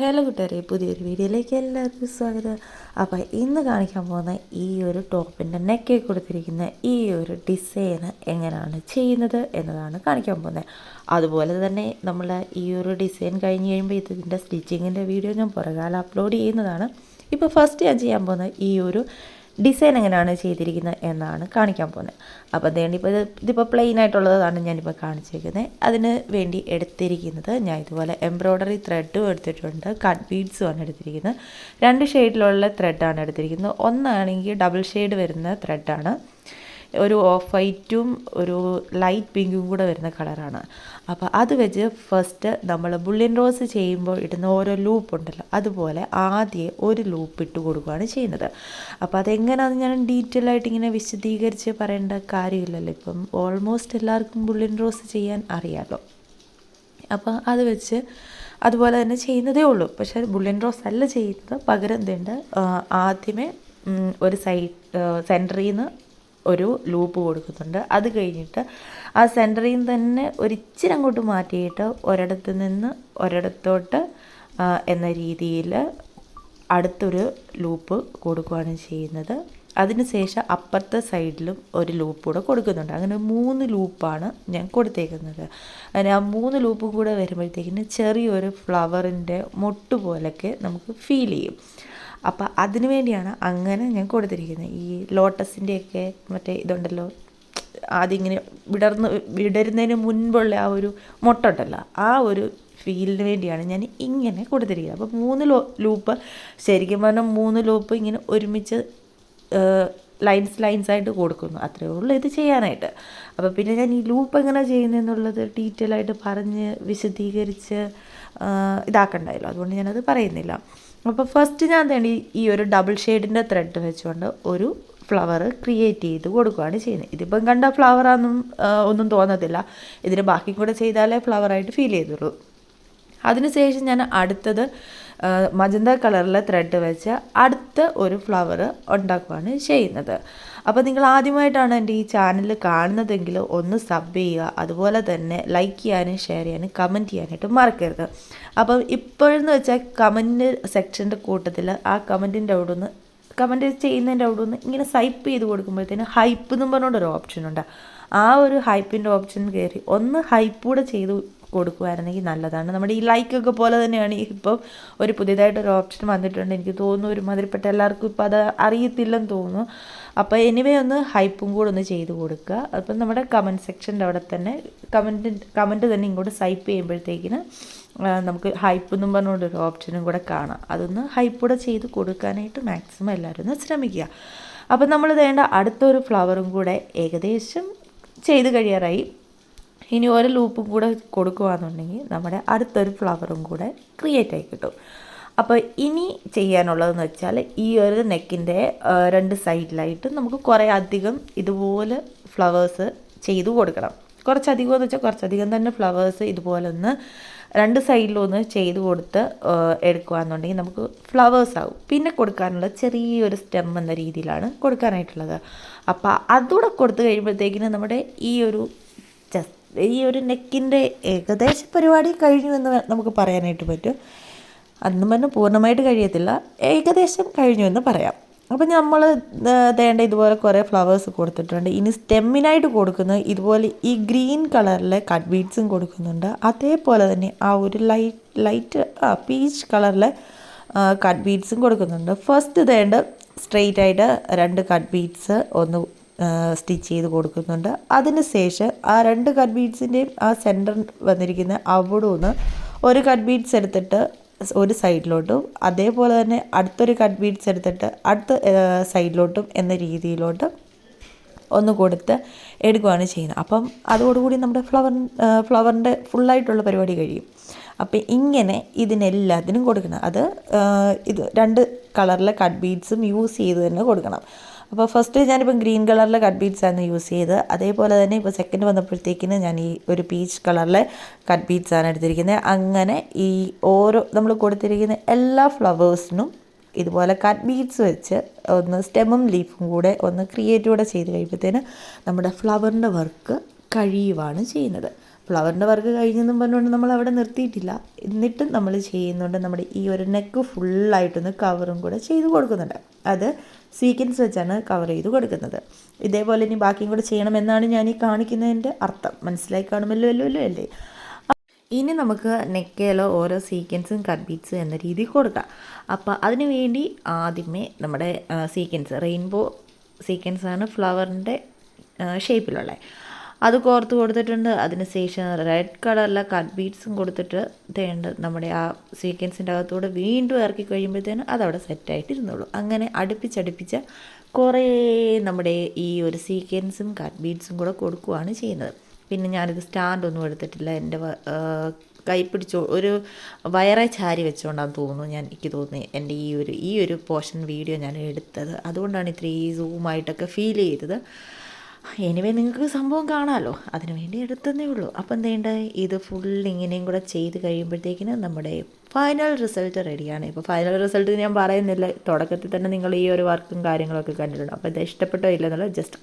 Hello കൂട്ടുകാരെ പുതിയൊരു വീഡിയോയിലേക്ക് എല്ലാവർക്കും സ്വാഗതം. അപ്പോൾ ഇന്ന് കാണിക്കാൻ പോകുന്ന ഈ ഒരു ടോപ്പിന്റെ നെക്കിൽ കൊടുത്തിരിക്കുന്ന ഈ ഒരു ഡിസൈന് എങ്ങനെയാണ് ചെയ്യുന്നത് എന്നതാണ് കാണിക്കാൻ പോകുന്നത്. അതുപോലെ തന്നെ നമ്മൾ ഈ ഒരു ഡിസൈൻ കഴിഞ്ഞ് കഴിയുമ്പോൾ ഇതിന്റെ സ്റ്റിച്ചിങ്ങിന്റെ വീഡിയോ ഞാൻ പുറകാലം അപ്ലോഡ് ചെയ്യുന്നതാണ്. ഇപ്പോൾ ഫസ്റ്റ് ഞാൻ ചെയ്യാൻ പോകുന്നത് ഈ ഒരു ഡിസൈൻ എങ്ങനെയാണ് ചെയ്തിരിക്കുന്നത് എന്നാണ് കാണിക്കാൻ പോകുന്നത്. അപ്പോൾ അതുകൊണ്ട് ഇപ്പോൾ ഇത് ഇതിപ്പോൾ പ്ലെയിൻ ആയിട്ടുള്ളതാണ് ഞാനിപ്പോൾ കാണിച്ചിരിക്കുന്നത്. അതിന് വേണ്ടി എടുത്തിരിക്കുന്നത് ഞാൻ ഇതുപോലെ എംബ്രോയ്ഡറി ത്രെഡും എടുത്തിട്ടുണ്ട്. കട്ട് ബീഡ്സും ആണ് എടുത്തിരിക്കുന്നത്. രണ്ട് ഷെയ്ഡിലുള്ള ത്രെഡാണ് എടുത്തിരിക്കുന്നത്. ഒന്നാണെങ്കിൽ ഡബിൾ ഷെയ്ഡ് വരുന്ന ത്രെഡാണ് ഒരു ഓഫ് വൈറ്റും ഒരു ലൈറ്റ് പിങ്കും കൂടെ വരുന്ന കളറാണ് അപ്പോൾ അത് വെച്ച് ഫസ്റ്റ് നമ്മൾ ബുള്ളിൻ റോസ് ചെയ്യുമ്പോൾ ഇടുന്ന ഓരോ ലൂപ്പ് ഉണ്ടല്ലോ അതുപോലെ ആദ്യം ഒരു ലൂപ്പ് ഇട്ട് കൊടുക്കുകയാണ് ചെയ്യുന്നത്. അപ്പോൾ അതെങ്ങനെയാണെന്ന് ഞാൻ ഡീറ്റെയിൽ ആയിട്ട് ഇങ്ങനെ വിശദീകരിച്ച് പറയേണ്ട കാര്യമില്ലല്ലോ. ഇപ്പം ഓൾമോസ്റ്റ് എല്ലാവർക്കും ബുള്ളിൻ റോസ് ചെയ്യാൻ അറിയാമല്ലോ അപ്പോൾ അത് വെച്ച് അതുപോലെ തന്നെ ചെയ്യുന്നതേ ഉള്ളൂ. പക്ഷേ ബുള്ളിൻ റോസ് അല്ല ചെയ്യുന്നത്. പകരം എന്തുണ്ട്? ആദ്യമേ ഒരു സൈഡ് സെന്ററിൽ നിന്ന് ഒരു ലൂപ്പ് കൊടുക്കുന്നുണ്ട്. അത് കഴിഞ്ഞിട്ട് ആ സെന്ററിൽ നിന്ന് തന്നെ ഒരിച്ചിരി അങ്ങോട്ട് മാറ്റിയിട്ട് ഒരിടത്ത് നിന്ന് ഒരിടത്തോട്ട് എന്ന രീതിയിൽ അടുത്തൊരു ലൂപ്പ് കൊടുക്കുകയാണ് ചെയ്യുന്നത്. അതിനുശേഷം അപ്പുറത്തെ സൈഡിലും ഒരു ലൂപ്പ് കൂടെ കൊടുക്കുന്നുണ്ട്. അങ്ങനെ മൂന്ന് ലൂപ്പാണ് ഞാൻ കൊടുത്തേക്കുന്നത്. അങ്ങനെ ആ മൂന്ന് ലൂപ്പും കൂടെ വരുമ്പോഴത്തേക്കിന് ചെറിയൊരു ഫ്ലവറിന്റെ മൊട്ട് പോലൊക്കെ നമുക്ക് ഫീൽ ചെയ്യും. അപ്പോൾ അതിനു വേണ്ടിയാണ് അങ്ങനെ ഞാൻ കൊടുത്തിരിക്കുന്നത്. ഈ ലോട്ടസിന്റെയൊക്കെ മറ്റേ ഇതുണ്ടല്ലോ ഇങ്ങനെ വിടർന്ന് വിടരുന്നതിന് മുൻപുള്ള ആ ഒരു മുട്ടുണ്ടല്ലോ ആ ഒരു ഫീലിന് വേണ്ടിയാണ് ഞാൻ ഇങ്ങനെ കൊടുത്തിരിക്കുന്നത്. അപ്പോൾ മൂന്ന് ലൂപ്പ് ശരിക്കും പറഞ്ഞാൽ മൂന്ന് ലൂപ്പ് ഇങ്ങനെ ഒരുമിച്ച് ലൈൻസ് ലൈൻസ് ആയിട്ട് കൊടുക്കുന്നു. അത്രയേ ഉള്ളൂ ഇത് ചെയ്യാനായിട്ട്. അപ്പോൾ പിന്നെ ഞാൻ ഈ ലൂപ്പ് എങ്ങനെ ചെയ്യുന്നതെന്നുള്ളത് ഡീറ്റെയിൽ ആയിട്ട് പറഞ്ഞ് വിശദീകരിച്ച് ഇതാക്കണ്ടായല്ലോ. അതുകൊണ്ട് ഞാനത് പറയുന്നില്ല. അപ്പോൾ ഫസ്റ്റ് ഞാൻ തന്നെ ഈ ഒരു ഡബിൾ ഷെയ്ഡിന്റെ ത്രെഡ് വെച്ചുകൊണ്ട് ഒരു ഫ്ലവർ ക്രിയേറ്റ് ചെയ്ത് കൊടുക്കുകയാണ് ചെയ്യുന്നത്. ഇതിപ്പം കണ്ട ഫ്ലവറാണെന്നും ഒന്നും തോന്നത്തില്ല. ഇതിന് ബാക്കി കൂടെ ചെയ്താലേ ഫ്ലവറായിട്ട് ഫീൽ ചെയ്തുള്ളൂ. അതിനുശേഷം ഞാൻ അടുത്തത് മജന്ത കളറിൽ ത്രെഡ് വെച്ച് അടുത്ത ഒരു ഫ്ലവർ ഉണ്ടാക്കുകയാണ് ചെയ്യുന്നത്. അപ്പോൾ നിങ്ങൾ ആദ്യമായിട്ടാണ് എന്റെ ഈ ചാനൽ കാണുന്നതെങ്കിൽ ഒന്ന് സബ് ചെയ്യുക. അതുപോലെ തന്നെ ലൈക്ക് ചെയ്യാനും ഷെയർ ചെയ്യാനും കമന്റ് ചെയ്യാനായിട്ട് മറക്കരുത്. അപ്പം ഇപ്പോഴെന്ന് വെച്ചാൽ കമന്റ് സെക്ഷന്റെ കൂട്ടത്തിൽ ആ കമന്റിന്റെ അവിടെ ഒന്ന് കമന്റ് ചെയ്യുന്നതിന്റെ അവിടെ നിന്ന് ഇങ്ങനെ സൈപ്പ് ചെയ്ത് കൊടുക്കുമ്പോഴത്തേന് ഹൈപ്പ് എന്നും പറഞ്ഞുകൊണ്ടൊരു ഓപ്ഷൻ ഉണ്ട്. ആ ഒരു ഹൈപ്പിന്റെ ഓപ്ഷൻ കയറി ഒന്ന് ഹൈപ്പ് കൂടെ ചെയ്ത് കൊടുക്കുമായിരുന്നെങ്കിൽ നല്ലതാണ്. നമ്മുടെ ഈ ലൈക്ക് ഒക്കെ പോലെ തന്നെയാണ് ഇപ്പം ഒരു പുതിയതായിട്ടൊരു ഓപ്ഷൻ വന്നിട്ടുണ്ട്. എനിക്ക് തോന്നുന്നു ഒരുമാതിരിപ്പെട്ട എല്ലാവർക്കും ഇപ്പോൾ അത് അറിയത്തില്ലെന്ന് തോന്നുന്നു. അപ്പോൾ എനിവേ ഒന്ന് ഹൈപ്പും കൂടെ ഒന്ന് ചെയ്ത് കൊടുക്കുക. അപ്പം നമ്മുടെ കമന്റ് സെക്ഷന്റെ അവിടെ തന്നെ കമന്റ് കമന്റ് തന്നെ ഇങ്ങോട്ട് സൈപ്പ് ചെയ്യുമ്പോഴത്തേക്കിന് നമുക്ക് ഹൈപ്പ് എന്നും പറഞ്ഞുകൊണ്ടൊരു ഓപ്ഷനും കൂടെ കാണാം. അതൊന്ന് ഹൈപ്പ് കൂടെ ചെയ്ത് കൊടുക്കാനായിട്ട് മാക്സിമം എല്ലാവരും ഒന്ന് ശ്രമിക്കുക. അപ്പം നമ്മൾ വേണ്ട അടുത്തൊരു ഫ്ലവറും കൂടെ ഏകദേശം ചെയ്ത് കഴിയാറായി. ഇനി ഒരു ലൂപ്പും കൂടെ കൊടുക്കുകയാണെന്നുണ്ടെങ്കിൽ നമ്മുടെ അടുത്തൊരു ഫ്ലവറും കൂടെ ക്രിയേറ്റ് ആയി കിട്ടും. അപ്പോൾ ഇനി ചെയ്യാനുള്ളതെന്ന് വെച്ചാൽ ഈ ഒരു നെക്കിന്റെ രണ്ട് സൈഡിലായിട്ട് നമുക്ക് കുറേ അധികം ഇതുപോലെ ഫ്ലവേഴ്സ് ചെയ്തു കൊടുക്കണം. കുറച്ചധികം എന്ന് വെച്ചാൽ കുറച്ചധികം തന്നെ ഫ്ലവേഴ്സ് ഇതുപോലെ ഒന്ന് രണ്ട് സൈഡിലൊന്ന് ചെയ്ത് കൊടുത്ത് എടുക്കുകയാണെന്നുണ്ടെങ്കിൽ നമുക്ക് ഫ്ലവേഴ്സ് ആവും. പിന്നെ കൊടുക്കാനുള്ള ചെറിയൊരു സ്റ്റെം എന്ന രീതിയിലാണ് കൊടുക്കാനായിട്ടുള്ളത്. അപ്പോൾ അതുകൂടെ കൊടുത്തു കഴിയുമ്പോഴത്തേക്കിന് നമ്മുടെ ഈ ഒരു ഈ ഒരു നെക്കിന്റെ ഏകദേശ പരിപാടി കഴിഞ്ഞു എന്ന് നമുക്ക് പറയാനായിട്ട് പറ്റും. അന്നും പറഞ്ഞാൽ പൂർണമായിട്ട് കഴിയത്തില്ല. ഏകദേശം കഴിഞ്ഞു എന്ന് പറയാം. അപ്പം നമ്മൾ വേണ്ട ഇതുപോലെ കുറേ ഫ്ലവേഴ്സ് കൊടുത്തിട്ടുണ്ട്. ഇനി സ്റ്റെമ്മിനായിട്ട് കൊടുക്കുന്നത് ഇതുപോലെ ഈ ഗ്രീൻ കളറിലെ കട്ട് ബീഡ്സും കൊടുക്കുന്നുണ്ട്. അതേപോലെ തന്നെ ആ ഒരു ലൈറ്റ് ലൈറ്റ് ആ പീച്ച് കളറിലെ കട്ട് ബീഡ്സും കൊടുക്കുന്നുണ്ട്. ഫസ്റ്റ് വേണ്ട സ്ട്രെയിറ്റ് ആയിട്ട് രണ്ട് കട്ട് ബീഡ്സ് ഒന്ന് സ്റ്റിച്ച് ചെയ്ത് കൊടുക്കുന്നുണ്ട്. അതിന് ശേഷം ആ രണ്ട് കട്ട് ബീഡ്സിന്റെയും ആ സെന്റർ വന്നിരിക്കുന്ന അവിടെ നിന്ന് ഒരു കട്ട് ബീഡ്സ് എടുത്തിട്ട് ഒരു സൈഡിലോട്ടും അതേപോലെ തന്നെ അടുത്തൊരു കട്ട് ബീഡ്സ് എടുത്തിട്ട് അടുത്ത സൈഡിലോട്ടും എന്ന രീതിയിലോട്ട് ഒന്ന് കൊടുത്ത് എടുക്കുകയാണ് ചെയ്യുന്നത്. അപ്പം അതോടുകൂടി നമ്മുടെ ഫ്ലവർ ഫ്ലവറിന്റെ ഫുള്ളായിട്ടുള്ള പരിപാടി കഴിയും. അപ്പം ഇങ്ങനെ ഇതിനെല്ലാത്തിനും കൊടുക്കണം. അത് ഇത് രണ്ട് കളറിലെ കട്ട് ബീഡ്സും യൂസ് ചെയ്ത് തന്നെ കൊടുക്കണം. അപ്പോൾ ഫസ്റ്റ് ഞാനിപ്പം ഗ്രീൻ കളറിലെ കട്ട് ബീഡ്സ് ആണ് യൂസ് ചെയ്തത്. അതേപോലെ തന്നെ ഇപ്പോൾ സെക്കൻഡ് വന്നപ്പോഴത്തേക്കിന് ഞാൻ ഈ ഒരു പീച്ച് കളറിലെ കട്ട് ബീഡ്സ് ആണ് എടുത്തിരിക്കുന്നത്. അങ്ങനെ ഈ ഓരോ നമ്മൾ കൊടുത്തിരിക്കുന്ന എല്ലാ ഫ്ലവേഴ്സിനും ഇതുപോലെ കട്ട് ബീഡ്സ് വെച്ച് ഒന്ന് സ്റ്റെമും ലീഫും കൂടെ ഒന്ന് ക്രിയേറ്റ് കൂടെ ചെയ്ത് കഴിയുമ്പോഴത്തേന് നമ്മുടെ ഫ്ലവറിന്റെ വർക്ക് കഴിയുവാണ് ചെയ്യുന്നത്. ഫ്ലവറിന്റെ വർക്ക് കഴിഞ്ഞെന്നും പറഞ്ഞുകൊണ്ട് നമ്മൾ അവിടെ നിർത്തിയിട്ടില്ല. എന്നിട്ടും നമ്മൾ ചെയ്യുന്നുണ്ട്. നമ്മുടെ ഈ ഒരു നെക്ക് ഫുള്ളായിട്ടൊന്ന് കവറും കൂടെ ചെയ്ത് കൊടുക്കുന്നുണ്ട്. അത് സീക്വൻസ് വെച്ചാണ് കവർ ചെയ്ത് കൊടുക്കുന്നത്. ഇതേപോലെ ഇനി ബാക്കിയും കൂടെ ചെയ്യണമെന്നാണ് ഞാൻ ഈ കാണിക്കുന്നതിന്റെ അർത്ഥം. മനസ്സിലായി കാണുമല്ലോ അല്ലോ അല്ലോ ഇനി നമുക്ക് നെക്കയിലോ ഓരോ സീക്വൻസും കട്ട് ബീറ്റ്സും എന്ന രീതിയിൽ കൊടുക്കാം. അപ്പോൾ അതിനുവേണ്ടി ആദ്യമേ നമ്മുടെ സീക്വൻസ് റെയിൻബോ സീക്വൻസാണ് ഫ്ലവറിന്റെ ഷേപ്പിലുള്ള അത് കോർത്ത് കൊടുത്തിട്ടുണ്ട്. അതിന് ശേഷം റെഡ് കളറിലെ കട്ട് ബീഡ്സും കൊടുത്തിട്ട് തേണ്ട നമ്മുടെ ആ സീക്വൻസിന്റെ അകത്തൂടെ വീണ്ടും ഇറക്കി കഴിയുമ്പോഴത്തേനും അതവിടെ സെറ്റായിട്ട് ഇരുന്നുള്ളൂ അങ്ങനെ അടുപ്പിച്ചടുപ്പിച്ച് കുറേ നമ്മുടെ ഈ ഒരു സീക്വൻസും കട്ട് ബീഡ്സും കൂടെ കൊടുക്കുകയാണ് ചെയ്യുന്നത്. പിന്നെ ഞാനിത് സ്റ്റാൻഡൊന്നും എടുത്തിട്ടില്ല. എന്റെ കൈ പിടിച്ചോ ഒരു വയറെ ചാരി വെച്ചുകൊണ്ടാന്ന് തോന്നുന്നു ഞാൻ എനിക്ക് തോന്നി എന്റെ ഈ ഒരു ഈ ഒരു പോർഷൻ വീഡിയോ ഞാൻ എടുത്തത്. അതുകൊണ്ടാണ് ഇത്രയും സൂമായിട്ടൊക്കെ ഫീൽ ചെയ്തത്. എനിവേ നിങ്ങൾക്ക് സംഭവം കാണാമല്ലോ അതിന് വേണ്ടി എടുത്തതേ ഉള്ളൂ. അപ്പം എന്തേണ്ട? ഇത് ഫുൾ ഇങ്ങനെയും കൂടെ ചെയ്ത് കഴിയുമ്പോഴത്തേക്കിന് നമ്മുടെ ഫൈനൽ റിസൾട്ട് റെഡിയാണ് ഇപ്പോൾ ഫൈനൽ റിസൾട്ട് ഞാൻ പറയുന്നില്ല. തുടക്കത്തിൽ തന്നെ നിങ്ങൾ ഈ ഒരു വർക്കും കാര്യങ്ങളൊക്കെ കണ്ടിട്ടുണ്ട്. അപ്പോൾ ഇത് ഇഷ്ടപ്പെട്ടോ ഇല്ലെന്നുള്ളത് ജസ്റ്റ്